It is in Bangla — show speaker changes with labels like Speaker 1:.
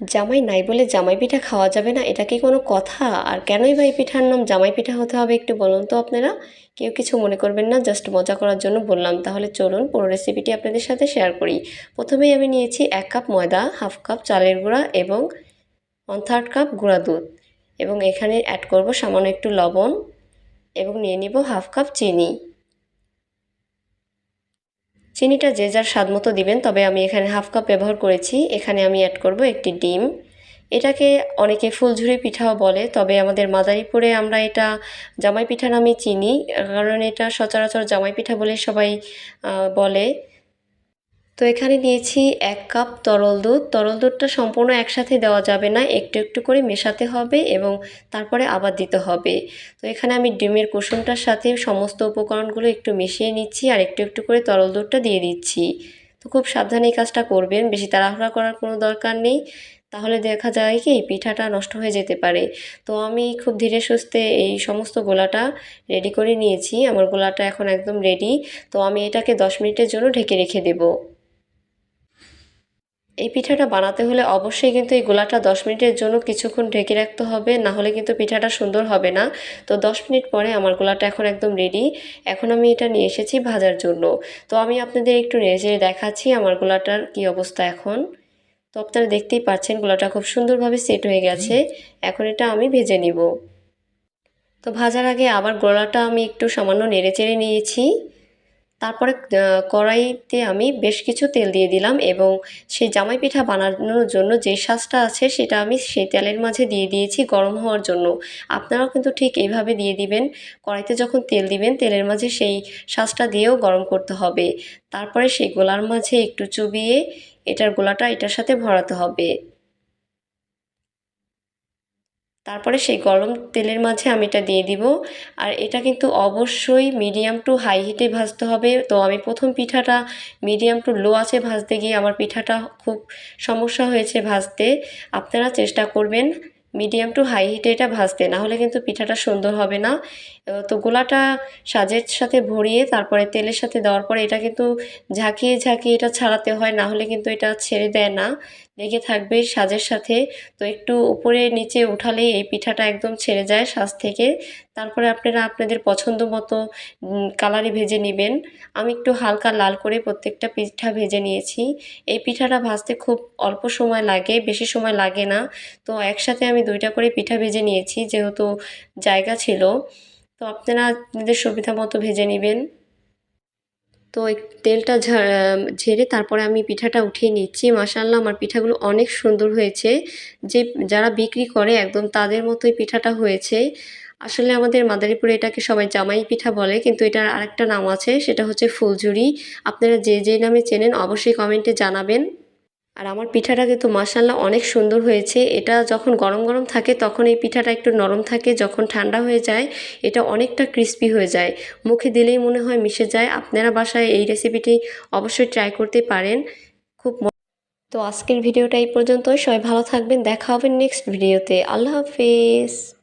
Speaker 1: জামাই নাই বলে জামাই পিঠা খাওয়া যাবে না, এটা কি কোনো কথা? আর কেনই বা এই পিঠার নাম জামাই পিঠা হতে হবে একটু বলুন তো আপনারা? কেউ কিছু মনে করবেন না, জাস্ট মজা করার জন্য বললাম। তাহলে চলুন পুরো রেসিপিটি আপনাদের সাথে শেয়ার করি। প্রথমেই আমি নিয়েছি এক কাপ ময়দা হাফ কাপ চালের গুঁড়া এবং ওয়ান থার্ড কাপ গুঁড়া দুধ এবং এখানে অ্যাড করব সামান্য একটু লবণ এবং নিয়ে নিব হাফ কাপ চিনি। চিনিটা যে যার স্বাদ মতো দিবেন, তবে আমি এখানে হাফ কাপ ব্যবহার করেছি। এখানে আমি অ্যাড করব একটি ডিম। এটাকে অনেকে ফুলঝুরি পিঠাও বলে, তবে আমাদের মাদারীপুরে আমরা এটা জামাই পিঠা নামে চিনি, কারণ এটা সচরাচর জামাই পিঠা বলে সবাই বলে। তো এখানে নিয়েছি এক কাপ তরল দুধ। তরল দুধটা সম্পূর্ণ একসাথে দেওয়া যাবে না, একটু একটু করে মেশাতে হবে এবং তারপরে আবার দিতে হবে। তো এখানে আমি ডিমের কুসুমটার সাথে সমস্ত উপকরণগুলো একটু মিশিয়ে নিচ্ছি আর একটু একটু করে তরল দুধটা দিয়ে দিচ্ছি। তো খুব সাবধানে এই কাজটা করবেন, বেশি তাড়াহুড়া করার কোনো দরকার নেই। তাহলে দেখা যায় কি, পিঠাটা নষ্ট হয়ে যেতে পারে। তো আমি খুব ধীরে সুস্থে এই সমস্ত গোলাটা রেডি করে নিয়েছি। আমার গোলাটা এখন একদম রেডি। তো আমি এটাকে দশ মিনিটের জন্য ঢেকে রেখে দেবো। এই পিঠাটা বানাতে হলে অবশ্যই কিন্তু এই গোলাটা দশ মিনিটের জন্য কিছুক্ষণ ঢেকে রাখতে হবে, না হলে কিন্তু পিঠাটা সুন্দর হবে না। তো দশ মিনিট পরে আমার গোলাটা এখন একদম রেডি এখন আমি এটা নিয়ে এসেছি ভাজার জন্য। তো আমি আপনাদের একটু নেড়ে দেখাচ্ছি আমার গোলাটার কি অবস্থা এখন। তো আপনারা দেখতেই পাচ্ছেন গোলাটা খুব সুন্দরভাবে সেট হয়ে গেছে। এখন এটা আমি ভেজে নিব। তো ভাজার আগে আবার গোলাটা আমি একটু সামান্য নেড়ে চেড়ে নিয়েছি। তারপরে কড়াইতে আমি বেশ কিছু তেল দিয়ে দিলাম এবং সেই জামাই পিঠা বানানোর জন্য যে শাঁসটা আছে সেটা আমি সেই তেলের মাঝে দিয়ে দিয়েছি গরম হওয়ার জন্য। আপনারাও কিন্তু ঠিক এইভাবে দিয়ে দিবেন। কড়াইতে যখন তেল দিবেন, তেলের মাঝে সেই শাঁসটা দিয়েও গরম করতে হবে। তারপরে সেই গোলার মাঝে একটু চুবিয়ে এটার গোলাটা এটার সাথে ভরাতে হবে। তারপরে সেই গরম তেলের মাঝে আমি এটা দিয়ে দিব। আর এটা কিন্তু অবশ্যই মিডিয়াম টু হাই হিটে ভাজতে হবে। তো আমি প্রথম পিঠাটা মিডিয়াম টু লো আছে ভাজতে গিয়ে আমার পিঠাটা খুব সমস্যা হয়েছে ভাজতে। আপনারা চেষ্টা করবেন মিডিয়াম টু হাই হিটে এটা ভাজতে। না হলে কিন্তু পিঠাটা সুন্দর হবে না। তো গোলাটা সাজের সাথে ভরিয়ে তারপরে তেলের সাথে দেওয়ার পরে এটা কিন্তু ঝাঁকিয়ে ঝাঁকিয়ে এটা ছাড়াতে হয়। না হলে কিন্তু এটা ছেড়ে দেয় না। লেগে থাকবে সাজের সাথে। তো একটু উপরে নিচে উঠালেই এই পিঠাটা একদম ছেড়ে যায় সাজ থেকে। তারপরে আপনারা আপনাদের পছন্দ মতো কালারে ভেজে নেবেন। আমি একটু হালকা লাল করে প্রত্যেকটা পিঠা ভেজে নিয়েছি। এই পিঠাটা ভাজতে খুব অল্প সময় লাগে, বেশি সময় লাগে না। তো একসাথে আমি দুইটা করে পিঠা ভেজে নিয়েছি, যেহেতু জায়গা ছিল। তো আপনারা আপনাদের সুবিধা মতো ভেজে নেবেন। তো তেলটা ঝেড়ে তারপরে আমি পিঠাটা উঠিয়ে নিচ্ছি। মাসাল্লাহ আমার পিঠাগুলো অনেক সুন্দর হয়েছে। যে যারা বিক্রি করে, একদম তাদের মতোই পিঠাটা হয়েছে। আসলে আমাদের মাদারীপুরে এটাকে সবাই জামাই পিঠা বলে, কিন্তু এটার আরেকটা নাম আছে, সেটা হচ্ছে ফুলঝুরি। আপনারা যে যে নামে চেনেন, অবশ্যই কমেন্টে জানাবেন। আর আমার পিঠাটা কিন্তু মাসাল্লাহ অনেক সুন্দর হয়েছে। এটা যখন গরম গরম থাকে তখন এই পিঠাটা একটু নরম থাকে, যখন ঠান্ডা হয়ে যায় এটা অনেকটা ক্রিস্পি হয়ে যায়। মুখে দিলেই মনে হয় মিশে যায়। আপনারা বাসায় এই রেসিপিটি অবশ্যই ট্রাই করতে পারেন। খুব তো আজকের ভিডিওটা এই পর্যন্তই। সবাই ভালো থাকবেন। দেখা হবে নেক্সট ভিডিওতে আল্লাহ হাফিজ।